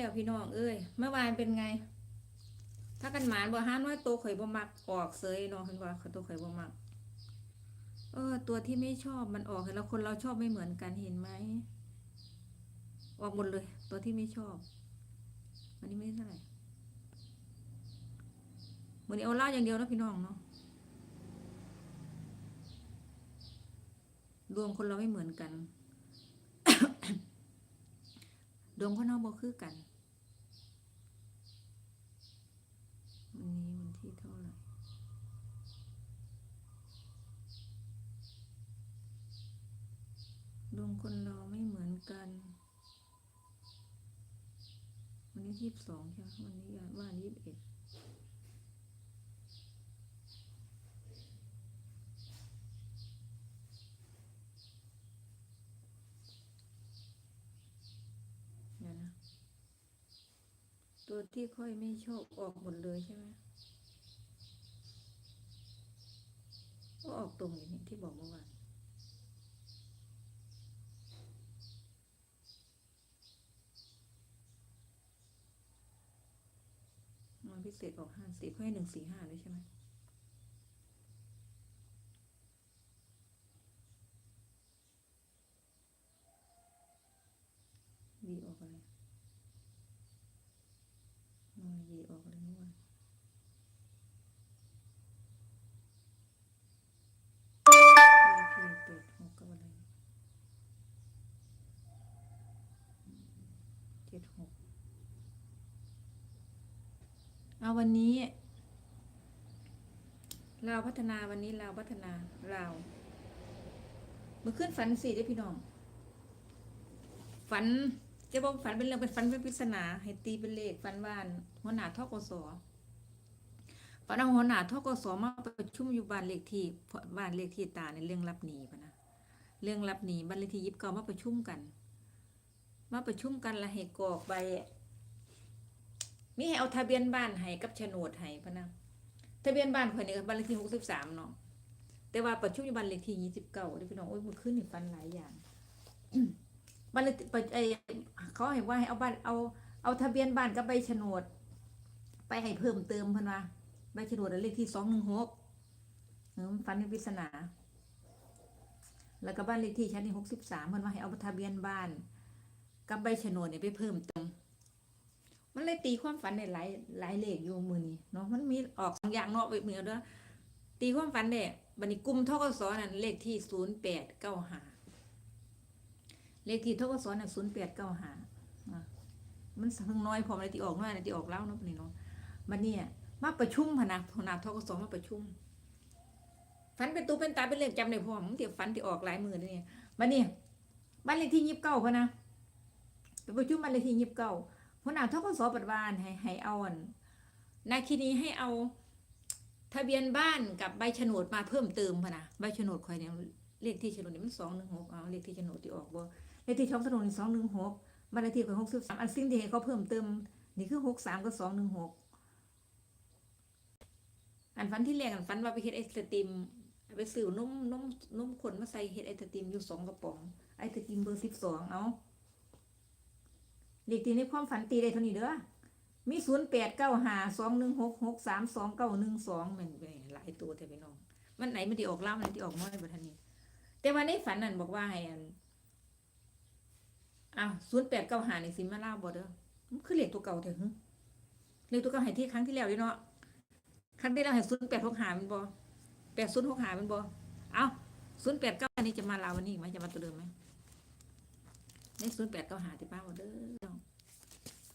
แล้วพี่น้องเอ้ยเมื่อวานเป็นไง ถ้ากันหมานบ่ห้าน้อยตัวข่อยบ่มักออกเสยเนาะเห็นว่าเขาตัวข่อยบ่มักเออ ตัวที่ไม่ชอบมันออกแล้วคนเราชอบไม่เหมือนกันเห็นไหมออกหมดเลย ตัวที่ไม่ชอบวันนี้ไม่ได้เท่าไหร่วันนี้เอาเล่าอย่างเดียวนะพี่น้องเนาะดวงคนเราไม่เหมือนกัน ดวงคนเราบ่คือกัน วันนี้วันที่เท่าไหร่ ดวงคนเราไม่เหมือนกัน วันนี้ยี่สิบสองใช่ไหมวันนี้ว่ายี่สิบเอ็ดเดี๋ยวนะ ตัว ที่ค่อยไม่ชอบออกหมดเลยใช่ไหมก็ออกตรงอย่างนี้ที่บอกเมื่อวานมันพิเศษออกห้าสี่ค่อยหนึ่งสี่ห้าด้วยใช่ไหมวีออกอะไรนอยวีออกอะไรเมื่อวานพีเปิดหกกับอะไรเจ็ ดหกเอาวันนี้ เราพัฒนาวันนี้เราพัฒนาเราเมื่อคืนฝันสี่ได้พี่น้อง ฝันจะบอกฝันเป็นเรื่องเป็นฝันเป็นปริศนาให้ตีเป็นเลขฝันว่านหัวหน้าทกศฝันเอาหัวหน้าทกศมาประชุมอยู่บ้านเลขที่บ้านเลขที่ตาในเรื่องรับหนีปะนะเรื่องรับหนีบ้านเลขที่ยิบเก้ามาประชุมกัน มาประชุมกันละให้กรอกใบมีให้เอาทะเบียนบ้านให้กับโฉนดให้พะนะทะเบียนบ้านข่อยนี่ก็บ้านเลขที่หกสิบสามเนาะแต่ว่าปัจจุบันบ้านเลขที่ยี่สิบเก้าได้พี่น้องโอ้ยมันขึ้นนี่ฟันหลายอย่างบ้านเลขที่ไอเขาให้ว่าให้เอาบ้านเอาเอาทะเบียนบ้านกับใบโฉนด ไปให้เพิ่มเติมพิ่นว่าใบโฉนดเลขที่สองหนึ่งหกฟันในปริศนา แล้วก็บ้านเลขที่ชั้นที่หกสิบสามพนว่าให้เอาทะเบียนบ้าน กับใบโฉนเนี่ยไปเพิ่มเติมมันเลยตีความฝันในหลายหลายเลขอยู่มือนี้เนาะมันมีออกสองอย่างเนาะไปมือด้อตีความฝันเด้บัดนี้กลุ่มทกศนั่นเลขที่ศูนย์แปดเก้าห้าเลขที่ทกศนั่นศูนย์แปดเก้าห้ามันเพิ่งน้อยพอมันเลยตีออกน้อยนะตีออกเล่าเนาะบัดนี้เนาะบัดนี้มาประชุมพะนะพนาทกศมาประชุมฝันเป็นตูเป็นตาเป็นเลขจำได้พอมันเดี๋ยวฝันที่ออกหลายมือนี่ยบัดนี้บ้านเลขที่ยี่สิบเก้าพะนะ ไปประชุมบ้านเลขที่ยิบเก้าหัวหน้าทกศปัดวานให้ให้เอาอันนาคีนี้ให้เอา ทะเบียนบ้านกับใบโฉนดมาเพิ่มเติมพะนะใบโฉนดคอยเนี่ยเลขที่โฉนดนี่มันสองหนึ่งหกเอาเลขที่โฉนดที่ออกบ่เลขที่ช่องโฉนดนี่สองหนึ่งหกบ้านเลขที่ของหกสิบสามอันสิ่งที่ให้เขาเพิ่มเติม นี่คือหกสามกับสองหนึ่งหกอันฟันที่แรกอันฟันว่าไปเฮ็ดไอศติมไปซื้อนมนมนมคนมาใส่เฮ็ดไอศติมอยู่สองกระป๋องไอศติมเบอร์สิบสองเอา เลขที่ในความฝันตีได้เท่านี้เด้อ มีศูนย์แปดเก้าหาสองหนึ่งหกหกสามสองเก้าหนึ่งสองมันเป็นหลายตัวแต่พี่น้อง มันไหนมันที่ออกเล่ามันที่ออกน้อยบัทันนี้ แต่วันนี้ฝันนั่นบอกว่าให้อันอ้าวศูนย์แปดเก้าหาในสิมาเล่าบ่เด้อมันคือเลขตัวเก่าเถอะหึเลขตัวเก่าให้ที่ครั้งที่แล้วด้วยเนาะ ครั้งที่แล้วให้ศูนย์แปดหกหามันบ่แปดศูนย์หกหามันบ่เอ้าศูนย์แปดเก้าอันนี้จะมาลาววันนี้ไหมจะมาตัวเดิมไหม ในศูนย์แปดเก้าหาที่ป้าบ่เด้อ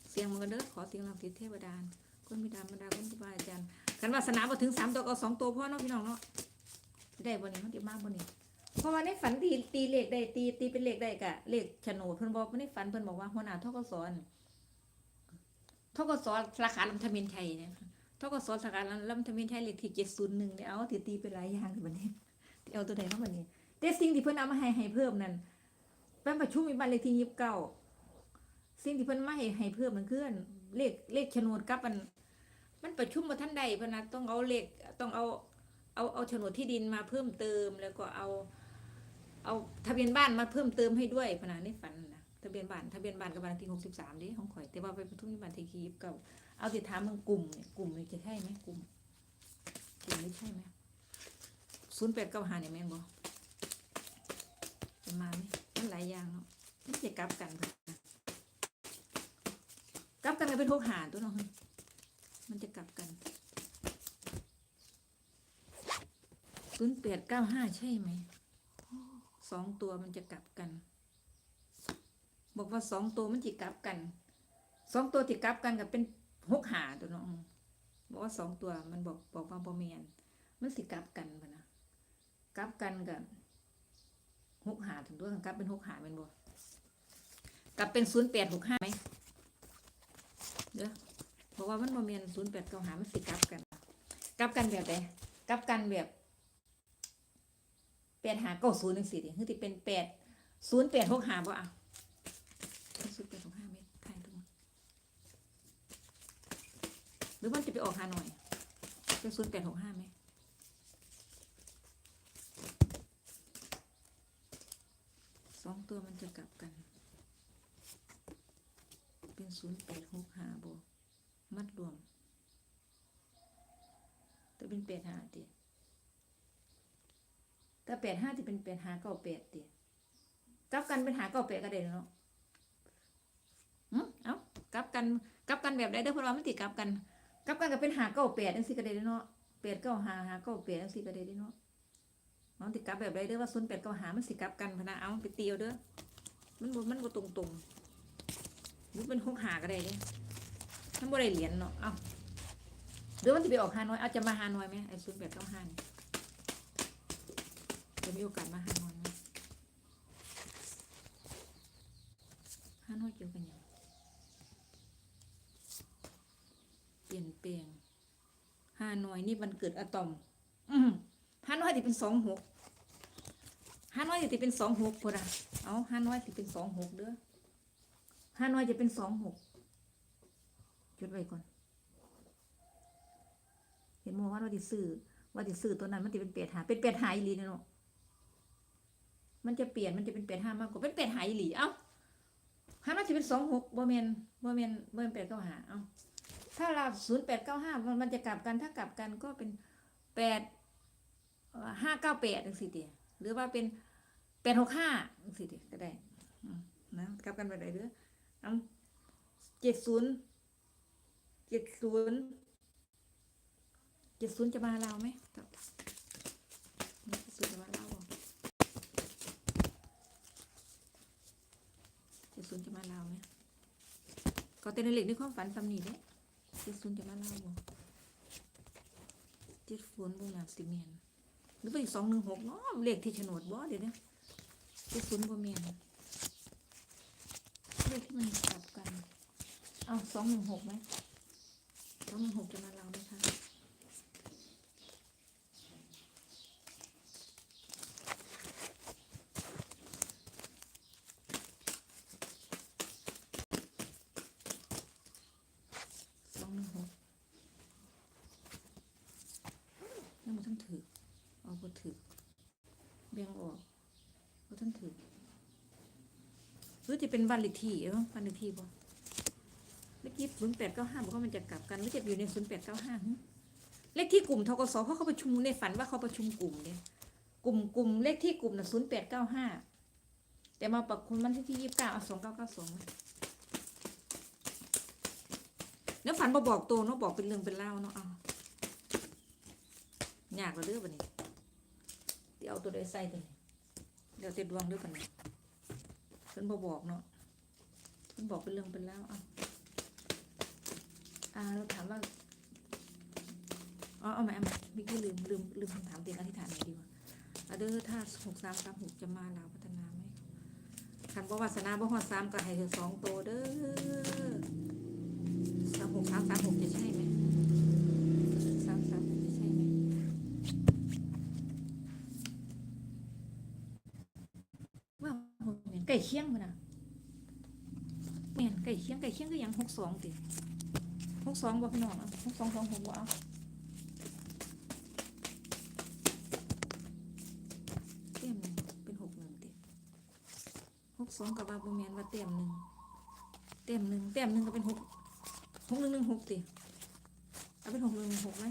เสียงมันก็เด้อขอเสียงเราติดเทวดานคนมีดามบรรดาคนครูบาอาจารย์กันวาสนาบ่ถึงสามตัวก็สองตัวพ่อเนาะพี่น้องเนาะได้บ่นี่เขาจะมาบ่นี่เพราะว่าในฝันตีตีเลขได้ตีตีเป็นเลขได้กะเลขโฉนดเพิ่นบอกในฝันเพิ่นบอกว่าหัวหน้าทกศนทกศสาขาลำธเมนชัยเนี่ยทกศสาขาลำธเมนชัยเลขที่เจ็ดศูนย์หนึ่งเนี่ยเอาตีตีเป็นหลายอย่างบัดนี้เอาตัวใดเนาะบัดนี้แต่สิ่งที่เพิ่นเอามาให้ให้เพิ่มนั่น เป็นประชุมมีบ้านเลขที่ยี่สิบเก้าสิ่งที่เพิ่นมาให้ให้เพิ่มมันคืออันเลขเลขโฉนดกับมัน มันประชุมมาท่านใดเพนนะต้องเอาเลขต้องเอาเอาเอาโฉนดที่ดินมาเพิ่มเติมแล้วก็เอา เอาทะเบียนบ้านมาเพิ่มเติมให้ด้วยพะนะในฝันนะทะเบียนบ้านทะเบียนบ้านกับบ้านที่หกสิบสามด้ของข่อยแต่ว่าไปประทุมที่บ้านที่คีบเก่าเอาติดถามมึงกลุ่มเนี่ยกลุ่มนี่จะใช่ไหมกลุ่มกลุ่มนี่ใช่ไหมศูนย์แปดเก้าหาเนี่ยแม่นบ่จะมาไหม มันหลายอย่างเนาะมันจะกลับกันนะกลับกันก็เป็นหกหาตัวเนาะมันจะกลับกันศูนย์แปดเก้าห้าใช่ไหมสองตัวมันจะกลับกัน บอกว่าสองตัวมันจิกลับกันสองตัวจิกลับกันกับเป็นหกหาตัวเนาะอืมบอกว่าสองตัวมันบอกบอกว่าบอเมียนมันสิกลับกันปะนะกลับกันกับ หกหาถึงตัวกันกลับเป็นหกหาเป็นบ่กลับเป็นศูนย์แปดหกห้าไหมเด้อบอกว่ามันบอเมียนศูนย์แปดเก้าหามันสิกลับกัน กลับกันแบบไหนกลับกันแบบแปดหาเก้าศูนย์หนึ่งสี่ดิคือที่เป็นแปดศูนย์แปดหกหาบ่อะศูนย์แปดหกห้าเมตรถ่ายตรงหรือมันจะไปออกฮาหน่อยเป็นศูนย์แปดหกห้าไหม สองตัวมันจะกลับกัน เป็นศูนย์แปดหกห้าโบมัดรวม แต่เป็นแปดห้าตีถ้าแปดห้าจะเป็นแปดห้าเก้าแปดตีกลับกันเป็นหาเก้าแปดก็ได้เนาะเอ้ากลับกันกลับกันแบบใดเด้อพราะว่ามันติกลับกันกลับกันก็เป็นหาเก้าแปดจังซี่ก็ได้เด้อเนาะแปดเก้าหาหาเก้าแปดจังซี่ก็ได้เด้อเนาะ มันติกลับแบบใดเด้อว่าศูนย์แปดเก้าหามันสิกลับกันพนะเอาไปเตียวเด้อมันบมันบ่ตรงตรงๆหรือเป็นหกหาก็ได้เด้อมันบ่ได้เหรียญเนาะเอาหรือมันสิไปออกฮานอยเอาจะมาฮานอยไหมไอ้ศูนย์แปดเก้าห้านจะมีโอกาสมาฮานอยไหมฮานอยเกี่ยวกันยังเปลี่ยนแปลงฮานอยนี่วันเกิดอะตอม อื มฮานอยที่เป็นสองหกฮานอยที่เป็นสองหกพอดะเอาฮานอยที่เป็นสองหกเด้อฮานอยจะเป็นสองหกจดไว้ก่อน เห็นโมว่าเราติซื้อว่าติซื้อตัวนั้นมันจะเป็นเปียดหาเป็นเปียดหาอีหลีเนาะมันจะเปลี่ยนมันจะเป็นเปียดห้ามากกว่าเป็นเปียดหาอีหลีเอ้าฮานอยจะเป็นสองหกบ่แมนบ่แมนบ่แมนเปียดเก้าหาเอ้าถ้าเราศูนย์แปดเก้าห้ามันจะกลับกันถ้ากลับกันก็เป็นแปด ห้าเก้าแปดสิเดียหรือว่าเป็นแปดหกห้าสิเดียก็ได้นะกลับกันไปไหนเด้อเอาเจ็ดศูนย์เจ็ดศูนย์เจ็ดศูนย์จะมาเราไหมเจ็ดศูนย์จะมาเราบ่เจ็ดศูนย์จะมาเราไหมก็เต้นเล็กในความฝันสำนีเด้เจ็ดศูนย์จะมาเล่าบ่เจ็ดฝนย์บ่งานสิเมียน รือไปอีกสองหนึ่งหกเนาะเลขที่โฉนดบ่เดี๋ยวนี้เจ็ดศูนย์บ่เมียนเลขที่มันกลับกัน เอาสองหนึ่งหกไหมสองหนึ่งหกจะมาเราไหมคะสองหนึ่งหกยังบ่ทันถือเอาบ่ถือเบี่ยงออกบ่ทันถือหรือ จะเป็นวันลขที่เอ้าวันลขที่บ่เลขที่ศูนย์แปดเก้าห้าบอกว่ามันจะกลับกันหรือจะอยู่ในศูนย์แปดเก้าห้าเลขที่กลุ่มทกศเพราะเขาประชุมในฝันว่าเขาประชุมกลุ่มเนี่ยกลุ่มกลุ่มเลขที่กลุ่มน่ะศูนย์แปดเก้าห้าแต่มาปักคุณมันที่ที่ยี่สิบเก้าเอาสองเก้าเก้าสองแล้วฝันบอบอกโตวเนาะบอกเป็นเรื่องเป็นเล่าเนาะเอายากแล้วเด้อบันนี้เดี๋ยวเอาตัวใดใส่ตัวนี้เดี๋ยวเต็ดดวงด้อบันนี้ พิ่นบอบอกเนาะเพิ่นบอกเป็นเรื่องเป็นเล่าวเอาอ่าเราถามว่าอ๋อเอาใหม่เอาใหม่เมื่อกี้ลืมลืมลืมคำถามเตียงอธิษฐานหน่อยดีกว่าอะเด้อถ้าหกสามสามหกจะมาลาวพัฒนาไหมคันบ่วาสนาบ่ฮอดสามก็ให้เธอสองโตวเด้อสามหกสามสามหกจะใช่ไหม กเนี่ยไก่เคียงมันนะแม่นไก่เคียงไก่เคียงก็ยังหกสองติหกสองบ่พี่น้องอะหกสองสองหกบ่เอาเต็มเลยเป็นหกหนึ่งติหกสองกับว่าบ่แม่นว่าเต็มหนึ่งเต็มหนึ่งเต็มหนึ่งก็เป็นหกหกหนึ่งหนึ่งหกติเอาเป็นหกหนึ่งหกไหม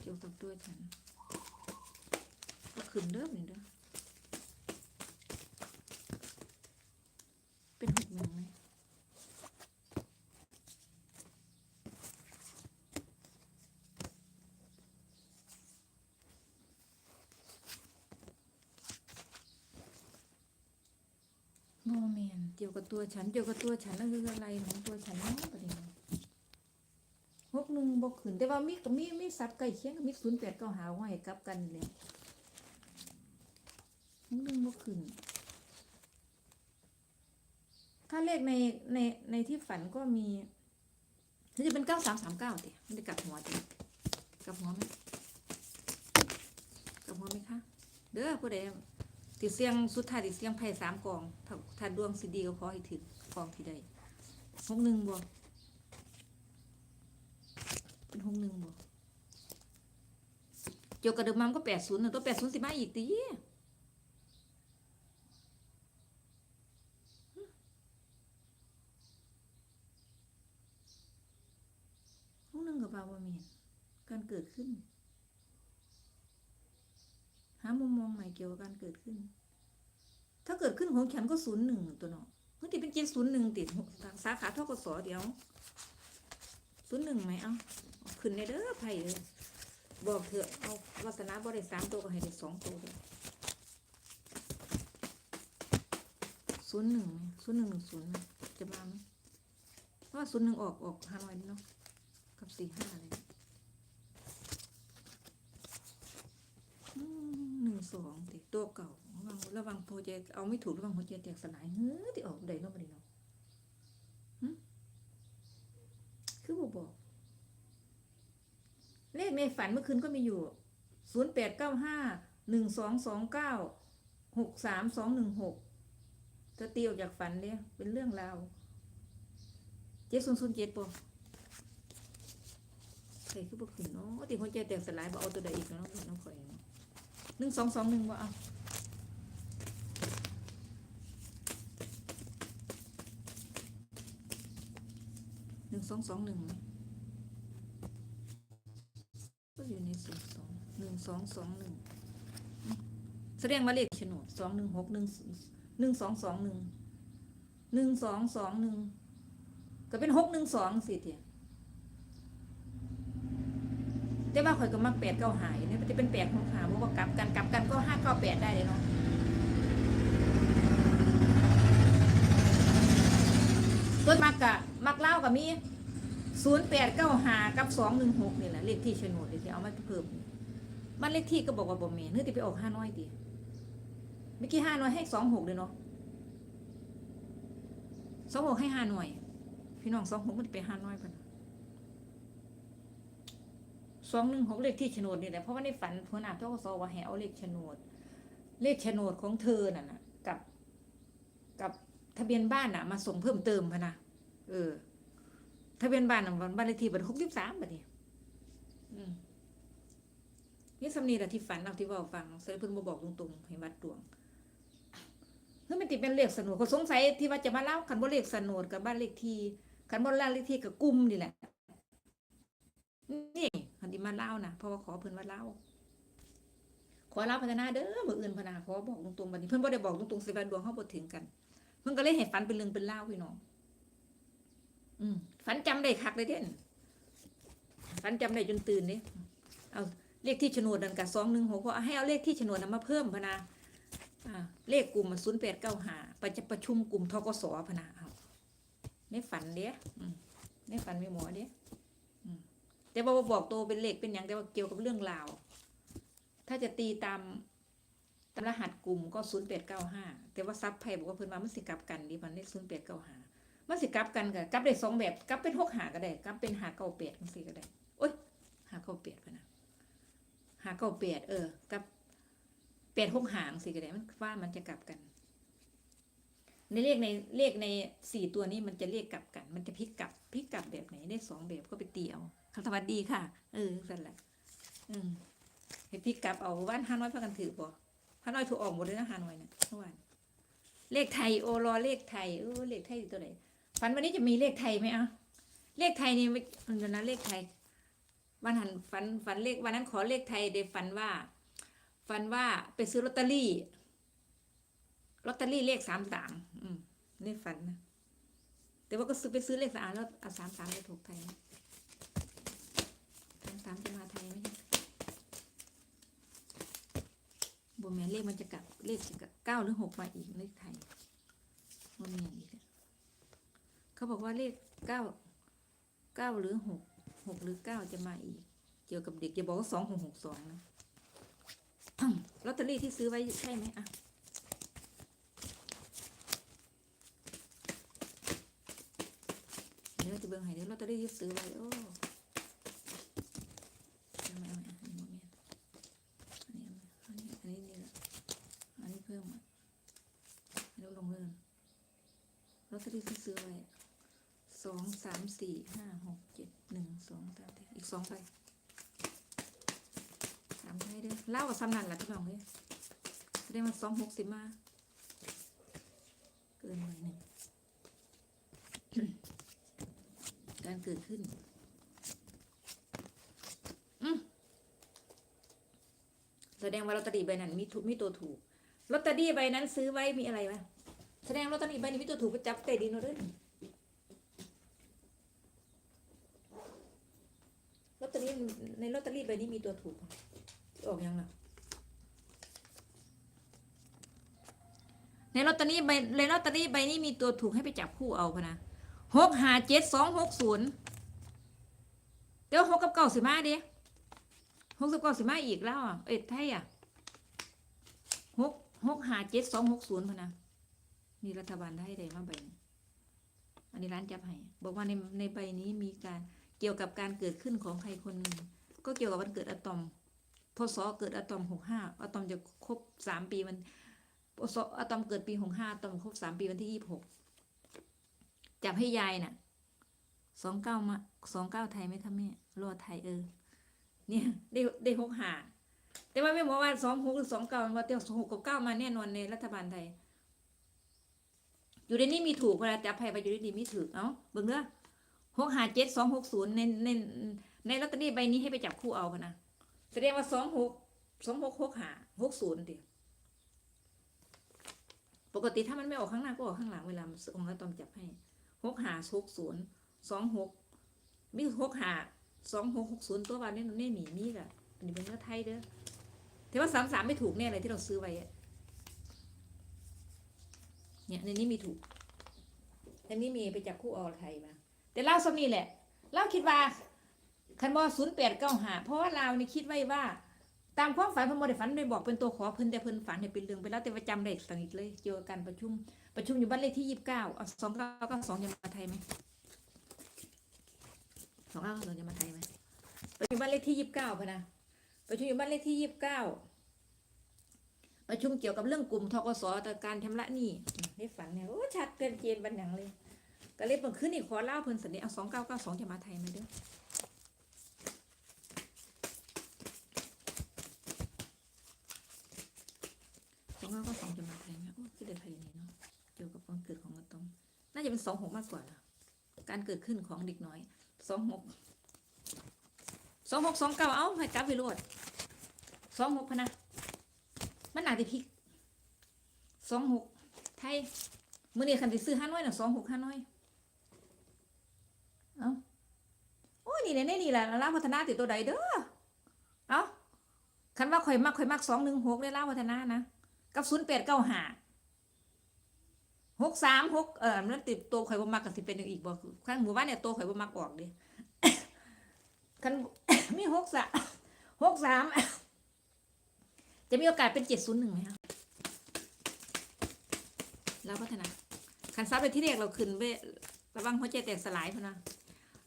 เกี่ยวกับตัวฉัน ขึ้นเด้อนี่เด้อเป็นหกหนึ่งไหมโมเมนเกี่ยวกับตัวฉันเกี่ยวกับตัวฉันนั่นคืออะไรของตัวฉันเนาะประเด็นหกหนึ่งบกขึ้นแต่ว่ามีกับมีมีสับใกล้เคียงกับมีศูนย์แปดเก้าหาไว้กับกันนี่แหละ บกขึ้นค่าเลขในในในที่ฝันก็มีถ้าจะเป็นเก้าสามสามเก้าติไม่ได้กลับหัวติกลับหัวไหมกลับหัวไหมคะ เด้อผู้ใดติดเสียงสุดท้ายติดเสียงไพ่สามกอง ถ้าถ้าดวงสิดีก็ขอให้ถึงกองที่ใดหกหนึ่งบวกเป็นหกหนึ่งบวกเกี่ยวกับเดิมมันก็แปดศูนย์ตัวแปดศูนย์สิมาอีกตีหกหนึ่งกับปาว่ามีการเกิด ขึ้น หามุมมองใหม่เกี่ยวกับการเกิดขึ้น ถ้าเกิดขึ้นของฉันก็ศูนย์หนึ่งตัวเนาะมื่อติเป็นเจ็ดศูนย์หนึ่งติดสาขาท่ากับสอเดี๋ยวศูนย์หนึ่งไหมเอาเอาขึ้นในเด้อไผ่เลยบอกเถอะเอาวัสนาบริสามตัวก็ให้ได้สองตัวเลยศูนย์หนึ่งไหมศูนย์หนึ่งหนึ่งศูนย์จะมาไหมเพราะว่าศูนย์หนึ่งออกออกห้าร้อยเนาะกับสี่ห้าเลย อืมหนึ่ง สองติตัวเก่าระวังระวังหัวใจเอาไม่ถูกระวังหัวใจแตกสลายเฮ้ยที่ออกใดเนาะบัดนี้เนาะคือบ่บอกเลขในฝันเมื่อคืนก็มีอยู่ศูนย์แปดเก้าห้าหนึ่งสองสองเก้าหกสามสองหนึ่งหกจะตีออกจากฝันเนี่ยเป็นเรื่องราวเจ็ดศูนย์ศูนย์เจ็ดปะใครคือบ่ขึ้นเนาะติหัวใจแตกสลายบ่เอาตัวใดอีกเนาะน้องข่อยเนาะ หนึ่งสองสองหนึ่งว่าเอาหนึ่งสองสองหนึ่งก็อยู่ในศูนย์สองหนึ่งสองสองหนึ่งแสดงว่าเลขโฉนดสองหนึ่งหกหนึ่งหนึ่งสองสองหนึ่งหนึ่งสองสองหนึ่งก็เป็นหกหนึ่งสองสิเทีย แต่ว่าข่อยก็มักแปดเก้าหายเนี่ยมันจะเป็นแปดหกหาเพราะว่ากลับกันกลับกันก็ห้าเก้าแปดได้เลยเนาะต้นมักกะมักเล่ากับมีศูนย์แปดเก้าหากับสองหนึ่งหกนี่แหละเลขที่โฉนดเลขที่เอามาเพิ่มนี่บ้านเลขที่ก็บอกว่าบ่แม่นเฮ้ยที่ไปออกห้าน้อยดิเมื่อกี้ห้าน้อยให้สองหกเลยเนาะสองหกให้ห้าหน่วย พี่น้องสองหกมันจะไปห้าน้อยปะนะ สองหนึ่งหกเลขที่โฉนดนี่แหละเพราะว่าในฝันพลอาทกสว่าให้เอาเลขโฉนด เลขโฉนดของเธอน่ะนะกับ กับทะเบียนบ้านน่ะ มาส่งเพิ่มเติมพะนะเออ ทะเบียนบ้านน่ะบ้านเลขที่บัตรหกสิบสามบัดนี้นี่สำนีแหละที่ฝันเอาที่เว่าฟังเสด็จเพิ่นมาบอกตรงๆให้วัดดวงเฮ้ยมันติดเป็นเลขสนุดเขาสงสัยที่ว่าจะมาเล่าคันบ่เลขสนุดกับบ้านเลขที่คันบ่เลขที่กับกลุ่มนี่แหละนี่ มาเล่านะเพราะว่าขอเพิ่นว่าเล่าขอเล่าพัฒนาเด้อมืออื่นพะนาขอบอกตรงๆบัดนี้เพิ่นบ่ได้บอกตรงๆสิว่าดวงเฮาบ่ถึงกันเพิ่นก็เลยให้ฝันเป็นเรื่องเป็นเล่าพี่น้องอืมฝันจำได้คักเลยเด่นฝันจำได้จนตื่นเด้เอาเลขที่โฉนดนั่นกับ216เพราะให้เอาเลขที่โฉนดนั้นมาเพิ่มพนาอ่าเลขกลุ่ม0895ประจะประชุมกลุ่มทกสพนาเอาในฝันเด้อืมในฝันมีหมอเด้ แต่ว่าบอกตัวเป็นเลขเป็นอย่างแต่ว่าเกี่ยวกับเรื่องราว ถ้าจะตีตามตามรหัสกลุ่มก็ศูนย์แปดเก้าห้าแต่ว่าซับไพ่บอกว่าเพิ่นมามันสิกลับกันดิมันเลขศูนย์แปดเก้าห้ามันสิกลับกันกับกลับได้สองแบบกลับเป็นหกหาก็ได้กลับเป็นหาเก้าแปดจังซี่ก็ได้โอ้ยหาเก้าแปดพะนะหาเก้าแปดเออ กับแปดหกหางสิก็ได้มันว่ามันจะกลับกัน ในเลขในเลขในสี่ตัวนี้มันจะเลขกลับกัน มันจะพลิกกลับพลิกกลับแบบไหนได้สองแบบก็ไปตีเอา วัสดีค่ะ เออสั่นแหละอืมให้พี่กลับเอาว่านห้าน้อยพากันถือบ่ห้าน้อยถูกออกหมดเลยนะห้าน้อยเนี่ยเมื่อวานเลขไทยโอรอเลขไทยเออเลขไทยตัวไหนฝันวันนี้จะมีเลขไทยไหมอะเลขไทยนี่ไม่เดี๋ยวนะเลขไทยวันหันฝันฝันเลขวันนั้นขอเลขไทยเดยฝันว่า ฝันว่าไปซื้อลอตเตอรี่ลอตเตอรี่เลขสามสามอืมนี่ฝันนะแต่ว่าก็ซื้อไปซื้อเลขสามแล้วเอาสามสามจะถูกไทยามสมจะมาไทยไหมบนแม่นเลขมันจะกลับเลขจะกลับเก้าหรือหกมาอีกเลขไทยมันมีอย่างอีกเขาบอกว่าเลขเก้าเก้าหรือหกหกหรือเก้าจะมาอีก เกี่ยวกับเด็กอย่าบอกว่าสองหกหกสองนะลอตเตอรี่ที่ซื้อไว้ใช่ไหมอะเดี๋ยวจะเบิ่งให้เดี๋ยวลอตเตอรี่ที่ซื้อไว้โอ้เอามาเอามาอันนี้บ่แม่นอันนี้เอามาอันนี้อันนี้นี่แหละอันนี้เพิ่มอะอันนี้ลงเรื่องลอ ตเตอรี่ที่ซื้อไว้สองสามสี่ห้าหกเจ็ดหนึ่งสองสามสี่อีกสองใบสามใบเด้อเล่ากับซ้ำนั่นแหละพี่น้องเลยแสดงว่าสองหกสิบมาเกินหน่อยหนึ่งการเกิดขึ้นแสดงว่าลอตเตอรี่ใบนั้นมีถูกมีตัวถูกลอตเตอรี่ใบนั้นซื้อไว้มีอะไรวะ แสดงลอตเตอรี่ใบนี้มีตัวถูกไปจับเตดินเอาด้วยลอตเตอรี่ในลอตเตอรี่ใบนี้มีตัวถูกออกยังล่ะในลอตเตอรี่ใบในลอตเตอรี่ใบนี้มีตัวถูกให้ไปจับคู่เอาพนะหกห้าเจ็ดสองหกศูนย์เดี๋ยวหกกับเก้าสิมาดิหกกับเก้าสิมาอีกแล้วอะเอ็ดไทยอะหกหกห้าเจ็ดสองหกศูนย์พนะ นี่รัฐบาลไทยได้มาใบนี้อันนี้ร้านจับให้บอกว่าในในใบนี้มีการเกี่ยวกับการเกิดขึ้นของใครคนหนึ่งก็เกี่ยวกับวันเกิดอะตอมพศเกิดอะตอมหกห้าอะตอมจะครบสามปีมันพศอะตอมเกิดปีหกห้าอะตอมครบสามปีวันที่ยี่สิบหกจับให้ยายน่ะสองเก้ามาสองเก้าไทยไหมคะแม่รอไทยเออ เนี่ยได้ได้หกห้าแต่ว่าไม่บอกว่าสองหกหรือสองเก้าว่าเตี้ยวหกกับเก้ามาแน่นอนในรัฐบาลไทย อยู่ในนี้มีถูกเวลาจับไพ่ไปอยู่ในนี้มีถูกเอ้าเบิ่งเด้อหกห้าเจ็ดสองหกศูนย์ในในในลอตเตอรี่ใบนี้ให้ไปจับคู่เอาพะนะแสดงว่าสองหกสองหกหกห้าหกศูนย์ดิปกติถ้ามันไม่ออกข้างหน้าก็ออกข้างหลังเวลาองเราต้องจับให้หกห้าหกศูนย์สองหกมีหกห้าสองหกหกศูนย์ตัววันนี้นี่หนีมีกะอันนี้เป็นเนื้อไทยเด้อแต่ว่าสามสามไม่ถูกแน่เลยที่เราซื้อไว้อะ เนี่ยในนี้มีถูกในนี้มีไปจับคู่เอไทยมา แต่เล่าสำนีแหละเล่าคิดว่าคันบอศูนย์แปดเก้าหาเพราะว่าเรานี่คิดไว้ว่า ตามความฝันพิ่นบ่ได้ฝันได้บอกเป็นตัวขอเพิ่นแต่เพิ่นฝันเนี่ยเป็นเรื่องไปแล้วแต่ว่าจำได้สนิทเลยเกี่ยวกับการประชุม ประชุมอยู่บ้านเลขที่ยี่สิบเก้าเอาสองเก้าเก้าสองจะมาไทยไหมสองเก้าเก้าสองจะมาไทยไหมประชุมบ้านเลขที่ยี่สิบเก้าพะนะประชุมอยู่บ้านเลขที่ยี่สิบเก้า ประชุมเกี่ยวกับเรื่องกลุ่มทกสแต่การชำระหนี้ได้ฝันเนี่ยโอ้ชัดเกินเกณฑ์บันหนังเลย ก็เลยเพิ่นขึ้นอีกขอเล่าเพิ่นสันนี้เอาสองเก้าเก้าสองจะมาไทยไหมเด้อสองเก้าเก้าสองจะมาไทยไหมโอ้คือได้ไทยนี่เนาะเกี่ยวกับวันเกิดของอาตอมน่าจะเป็นสองหกมากกว่าการเกิดขึ้นของเด็กน้อยสองหกสองหกสองเก้าเอ้าให้กลับไปรวดสองหกพนะ มันหนาที่พริกสองหกไทยมื่อนี้คันที่ซื้อห้าน้อยน่ะสองหกห้าน้อย เอาโอ้ยนี่แน่นี่แหละล่าพัฒนาติดตัวใดเด้อ เอาคันว่าข่อยมักข่อยมักสองหนึ่งหกเลยล่าพัฒนานะกับศูนย์แปดเก้าห้าหกสามหกเออมันติดตัวข่อยบ่มักกับสิเป็นอย่างอีกบ่ครั้งหมู่บ้านเนี่ยตัวข่อยบ่มักออกดิคันมีหกสามหกสาม จะมีโอกาสเป็นเจ็ดศูนย์หนึ่งไหมคะแล้วพัฒนาคันซับไปที่เรียกเราขึ้นไประวังหัวใจแตกสลายพนะ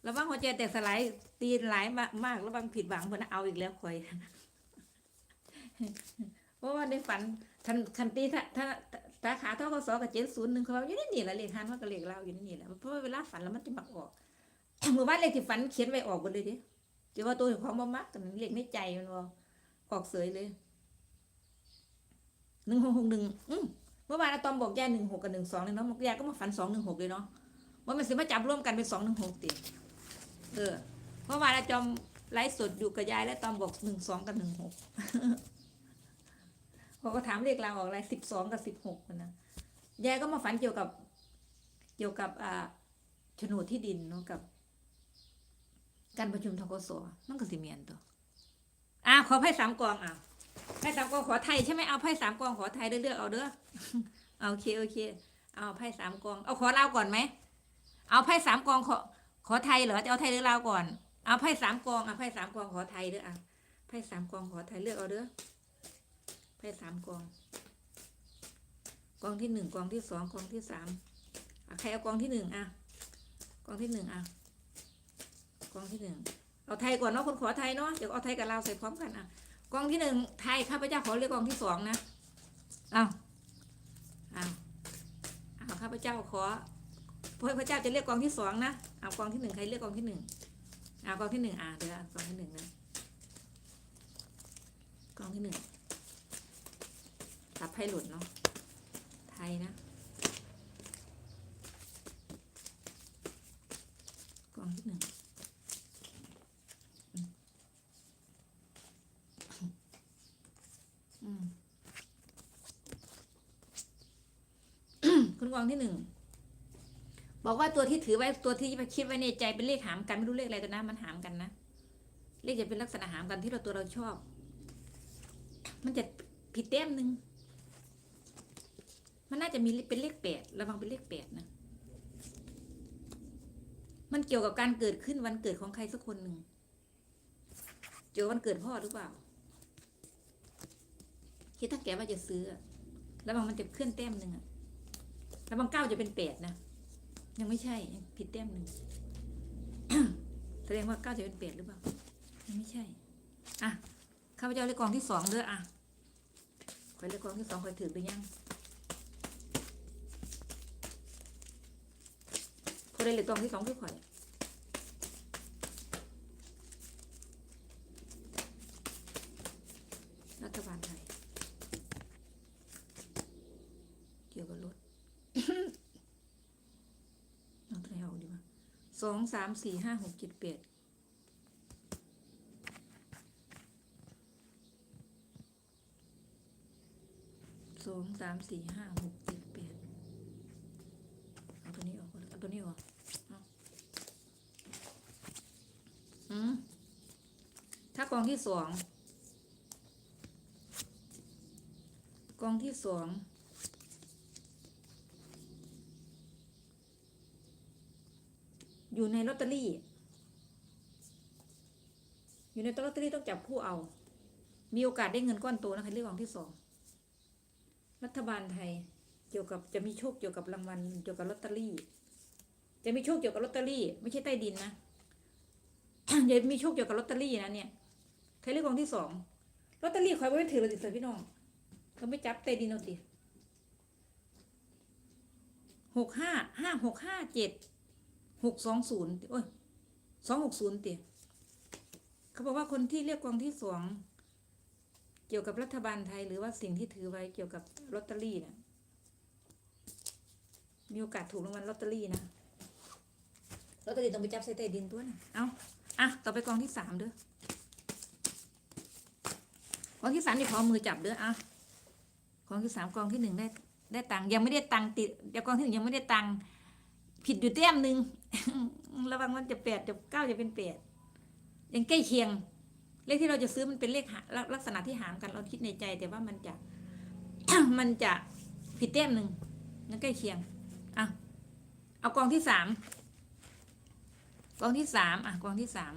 ระวังหัวใจแตกสลายตีนหลายมากมากระวังผิดหวังพนะเอาอีกแล้วคอยเพราะว่าในฝันคันคันตีถ้าถ้าสาขาเท่ากับสอกับเจ็ดศูนย์หนึ่งเขาอยู่ในนี่แหละเลขหันว่ากับเลขเราอยู่ในนี่แหละเพราะว่าเวลาฝันแล้วมันจะมักออกหมู่บ้านเลขที่ฝันเขียนไว้ออกหมดเลยดิจะว่าตัวของบ่มักกันเลขในใจมันบ่ขออกเสยเลย หนึ่งหกหกหนึ่งเมื่อวานอาตอมบอกยายหนึ่งหกกับหนึ่งสองเลยเนาะยายก็มาฝันสองหนึ่งหกเลยเนาะว่ามันสิมาจับร่วมกันเป็นสองหนึ่งหกติเออเมื่อวานอาจอมไลฟ์สดอยู่กับยายและตอมบอกหนึ่งสองกับหนึ่งหกพอก็ถามเลขรางออกอะไรสิบสองกับสิบหกนะยายก็มาฝันเกี่ยวกับ เกี่ยวกับอ่าโฉนดที่ดินเนาะกับ การประชุมทกศมันก็สิเมียนตัวอ่าขอไพ่สามกองอะ ไพ่สามกองขอไทยใช่ไหมเอาไพ่สามกองขอไทยเลือกๆเอาเด้อเอาโอเคโอเค เอาไพ่สามกองเอาขอลาวก่อนไหมเอาไพ่สามกองขอขอไทยเหรอจะเอาไทยหรือลาวก่อน เอาไพ่สามกองเอาไพ่สามกองขอไทยเด้ออะไพ่สามกองขอไทยเลือกเอาเด้อไพ่สามกอง กองที่หนึ่งกองที่สองกองที่สามใครเอากองที่หนึ่งอะกองที่หนึ่งอะกองที่หนึ่งเอาไทยก่อนเนาะคนขอไทยเนาะเดี๋ยวเอาไทยกับลาวใส่พร้อมกันอะ กองที่หนึ่งไทยข้าพเจ้าขอเรียกกองที่สองนะเอาเอาเอาข้าพเจ้าขอพระเจ้าจะเรียกกองที่สองนะเอากองที่หนึ่งใครเรียกกองที่หนึ่งเอากองที่หนึ่งอะเดี๋ยวกองที่หนึ่งนะกองที่หนึ่งตับไพ่หลุดเนาะไทยนะกองที่หนึ่งอืมอืม คุณ กองที่หนึ่งบอกว่าตัวที่ถือไว้ตัวที่คิดไว้ในใจเป็นเลขหามกันไม่รู้เลขอะไรตัวนะมันหามกันนะเลขจะเป็นลักษณะหามกันที่เราตัวเราชอบ มันจะผิดแต้มหนึ่งมันน่าจะมีเป็นเลขแปดระวังเป็นเลขแปดนะมันเกี่ยวกับการเกิดขึ้นวันเกิดของใครสักคนหนึ่งเกี่ยวกับวันเกิดพ่อหรือเปล่าคิดถ้าแกว่าจะซื้อระวังมันจะเคลื่อนแต้มหนึ่งอะ ระวังเก้าจะเป็นแปดนะ ยังไม่ใช่ผิดแต้มหนึ่งแสดงว่าเก้าจะเป็นแปดหรือเปล่ายังไม่ใช่ อะข้าพเจ้าเลขกองที่สองเด้ออะคอยเลขกองที่สองคอยถือหรือยังคนใดเลขกล่องที่สองคือข่อย รัฐบาลไทย เกี่ยวกับรถ เอาตัวไหนออกดีวะ สองสามสี่ห้าหกเจ็ดแปดสองสามสี่ห้าหกเจ็ดแปดเอาตัวนี้ออกก่อนเอาตัวนี้ออกอืมถ้ากองที่สองกองที่สอง อยู่ในลอตเตอรี่ อยู่ในตลอตเตอรี่ต้องจับผู้เอา มีโอกาสได้เงินก้อนโตนะคะเรื่องกองที่สองรัฐบาลไทยเกี่ยวกับจะมีโชคเกี่ยวกับรางวัลเกี่ยวกับลอตเตอรี่ จะมีโชคเกี่ยวกับลอตเตอรี่ ไม่ใช่ใต้ดินนะอย่ามีโชคเกี่ยวกับลอตเตอรี่นะเนี่ยใครเลือกกองที่สองลอตเตอรี่คอยไว้ถือเลยติดสพี่น้องเขาไม่จับใต้ดินเอาติหกห้าห้าหกห้าเจ็ด หกสองศูนย์โอ้ยสองหกศูนย์ติเขาบอกว่าคนที่เรียกกองที่สองเกี่ยวกับรัฐบาลไทยหรือว่าสิ่งที่ถือไว้เกี่ยวกับลอตเตอรี่นะมีโอกาสถูกรางวัลลอตเตอรี่นะลอตเตอรี่ต้องไปจับใส่ใต้ดินตัวนะเอาอะต่อไปกองที่สามเด้อกองที่สามนี่ขอมือจับเด้ออะกองที่สามกองที่หนึ่งได้ได้ตังค์ยังไม่ได้ตังค์ติดเดี๋ยวกองที่หนึ่งยังไม่ได้ตังค์ผิดอยู่แต้มหนึ่ง ระวังมันจะแปดจะเก้าจะเป็นแปดยังใกล้เคียง เลขที่เราจะซื้อมันเป็นเลขหาลักษณะที่หารกันเราคิดในใจ แต่ว่ามันจะ มันจะผิดแต้มหนึ่งยังใกล้เคียงอะเอากองที่สามกองที่สามอะกองที่สาม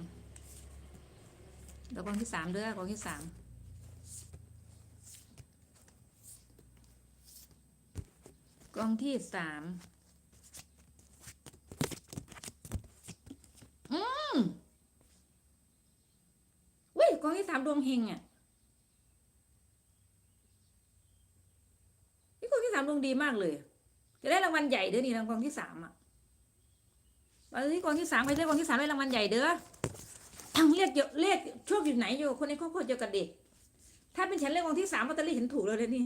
เดี๋ยวกองที่สามเด้อกองที่สามกองที่สาม อืมเว้ยกองที่สามดวงเฮงอะนี่กองที่สามดวงดีมากเลย จะได้รางวัลใหญ่เด้อนี่รางวัลที่สามอะวันนี้กองที่สามไปเรียกองที่สามได้รางวัลใหญ่เด้อเรียกเยอะเรียกโชคอยู่ไหนอยู่คนในครอบครัวเดียวกับเด็ก ถ้าเป็นฉันเลือกกองที่สามลอตเตอรี่ฉันถูกเลยเลยนี่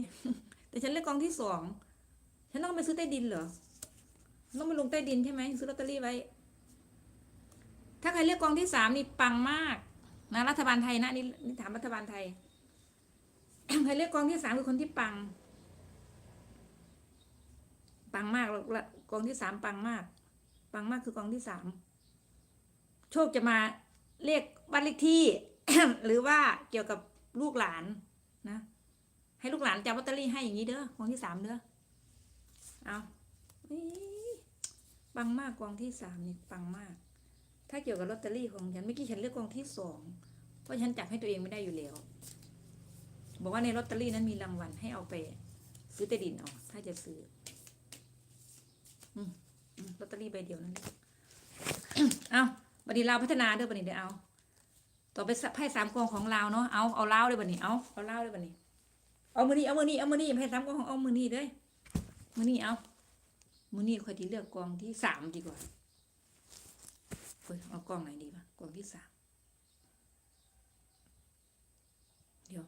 แต่ฉันเลือกกองที่สองฉันต้องไปซื้อใต้ดินเหรอต้องไปลงใต้ดินใช่ไหมซื้อลอตเตอรี่ไว้ ถ้าใครเลือกกองที่สามนี่ปังมากนะรัฐบาลไทยนะนี่นี่ถามรัฐบาลไทยใครเลือกกองที่สามคือคนที่ปัง ปังมากแล้วละกองที่สามปังมาก ปังมากคือกองที่สามโชคจะมาเรียกบ้านเลขที่ หรือว่าเกี่ยวกับลูกหลานนะ ให้ลูกหลานจำลอตเตอรี่ให้อย่างนี้เด้อกองที่สามเด้อเอาปังมากกองที่สามนี่ปังมาก ถ้าเกี่ยวกับลอตเตอรี่ของฉันเมื่อกี้ฉันเลือกกองที่สองเพราะฉันจับให้ตัวเองไม่ได้อยู่แล้ว บอกว่าในลอตเตอรี่นั้นมีรางวัลให้เอาไป ซื้อใต้ดินเอาถ้าจะซื้ออืลอตเตอรี่ใบเดียวนั่นเองเอาบัดนี้เราวพัฒนาเด้อบัดนี้เดี๋ยวเอา ต่อไปไพ่สามกองของเราวเนาะ เอาเอาเล่าวเลยบัดนี้ เอาเอาเล่าวเลยบัดนี้ เอามือนี้เอามือนี้เอามือนี้ไพ่สามกองของเอามือนี้เด้อมือนี้เอามือนี้ค่อยที่เลือกกองที่สามดีกว่า เฮ้ยเอากองไหนดีวะกองที่สามเดี๋ยว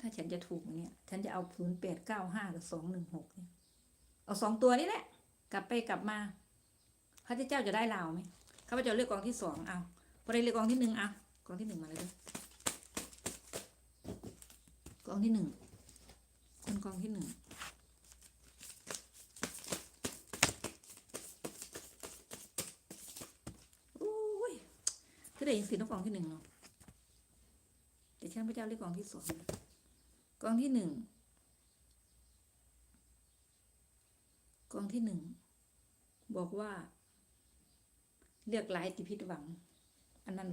ถ้าฉันจะถูกเนี่ย ฉันจะเอาศูนย์แปดเก้าห้ากับสองหนึ่งหกเนี่ย เอาสองตัวนี้แหละ กลับไปกลับมา พระเจ้าจะได้ลาวไหมข้าพเจ้าเลือกกองที่สองเอาพอได้เลือกกองที่หนึ่งเอากองที่หนึ่งมาเลยด้อกองที่หนึ่งคนกองที่หนึ่งโอ้ย คือได้ยินเสียงกองที่หนึ่งเนาะแต่ฉันพระเจ้าเลือกกองที่สองกองที่หนึ่งกองที่หนึ่งบอกว่า เลือกหลายติผิดหวัง อันนั้น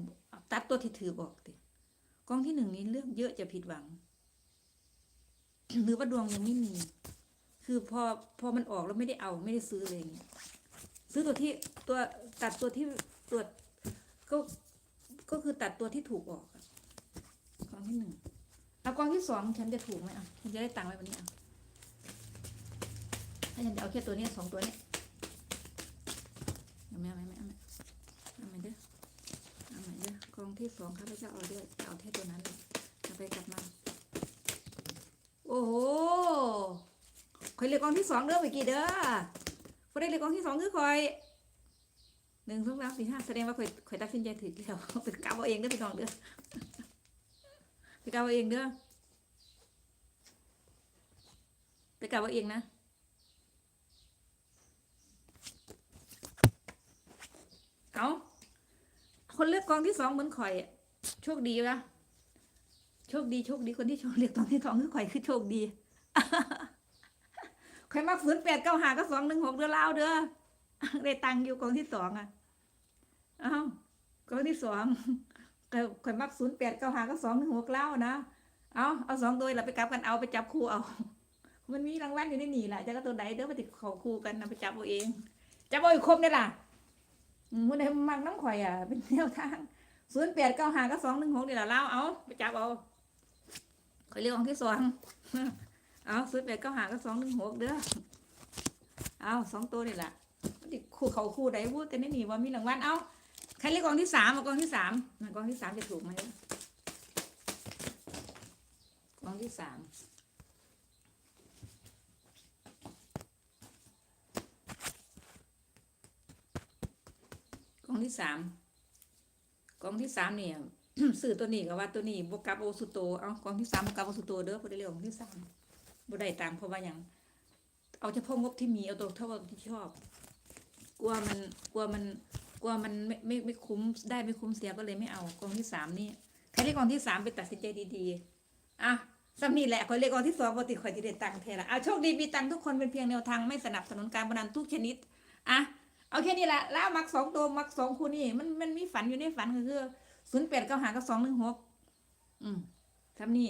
ตัดตัวที่ถือบอกติกองที่หนึ่งนี้เลือกเยอะจะผิดหวัง หรือว่าดวงยังไม่มี คือพอพอมันออกแล้วไม่ได้เอาไม่ได้ซื้อเลยอย่างเงี้ยซื้อตัวที่ตัวตัดตัวที่ตัวก็ ก็คือตัดตัวที่ถูกออกกองที่หนึ่งเอากองที่สองฉันจะถูกไหมอะฉันจะได้ตังค์ไว้วันนี้อะถ้าฉันจะเอาแค่ตัวนี้สองตัวนี้ยเอาไหมเอาไหมเอาไหมเอาไหมเด้อเอาไหมเด้อกองที่สองข้าพเจ้าเอาเด้อเอาแค่ตัวนั้นเลยจะไปกลับมาโอ้โหคอยเรียกกองที่สองเด้อเมื่อกี้เด้อพอได้เรียกกองที่สองคือคอย หนึ่งสองสามสี่ห้าแสดงว่าคอยคอยตัดสินใจถือแล้วเป็นกาวเอาเองเด้อพี่น้องเด้อไปกาวเอาเองเด้อไปกาวเอาเองนะเอาคนเลือกกองที่สองเหมือนข่อยโชคดีปะโชคดีโชคดีคนที่โชคเลือกกองที่สองคือข่อยคือโชคดีข่อยมาฝืนแปดเก้าหาก็สองหนึ่งหกเดือนลาเด้อได้ตังค์อยู่กองที่สองอะ อากองที่สองก็ข่อยมักศูนย์แปดเก้าหาก็สองหนึ่งหกเล่านะ เอาเอาสองตัวเราไปกลับกันเอาไปจับคู่เอา มันมีรางวัลอยู่ในนี่แหละจะก็ตัวใดเด้อไปติดเขาคู่กันนะไปจับเอาเอง จับเอาอีกครบได้ล่ะมันไหนมักน้ำข่อยอะ เป็นแนวทางศูนย์แปดเก้าหาก็สองหนึ่งหกนี่แหละเล่าเอาไปจับเอาข่อยเรียกของที่สองเอาศูนย์แปดเก้าหาก็สองหนึ่งหกเด้อ เอาสองตัวนี่แหละมันติดคู่เขาคู่ใดพูดแต่ไม่มีว่ามีรางวัลเอา ใครเรียกกองที่สามเอากองที่สามนะกองที่สามจะถูกไหมกองที่สามกองที่สามกองที่สามเนี่ยสื่อตัวนี้กับว่าตัวนี้บวกกับโอสุโตเอากองที่สามบวกกับโอสุโตเด้อพอได้เรื่องของที่สามบ่ได้ตามเพราะว่าหยังเอาเฉพาะงบที่มีเอาตัวเท่าที่ชอบ กลัวมันกลัวมัน กลัวมันไม่ไม่ไม่คุ้มได้ไม่คุ้มเสียก็เลยไม่เอากองที่สามนี่ใครเรียกกองที่สามไปตัดสินใจดีๆอะสำนี่แหละคอยเรียกกองที่สองปกติคอยจะได้ตังค์เทละอะโชคดีมีตังค์ทุกคนเป็นเพียงแนวทางไม่สนับสนุนการพนันทุกชนิดอะเอาแค่นี้แหละแล้วมักสองตัวมักสองคู่นี่มันมันมีฝันอยู่ในฝันก็คือศูนย์แปดเก้าหากับสองหนึ่งหกอืมทำนี่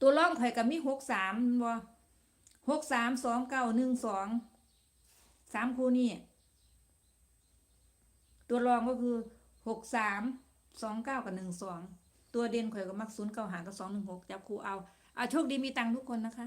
ตัวร่องข่อยกับมีหกสามบ่หกสามสองเก้าหนึ่งสองสามคู่นี่ ตัวรองก็คือหกสามสองเก้ากับหนึ่งสองตัวเด่นข่อยก็มักศูนย์เก้าหากับสองหนึ่งหกจับคู่เอาเอาโชคดีมีตังค์ทุกคนนะคะ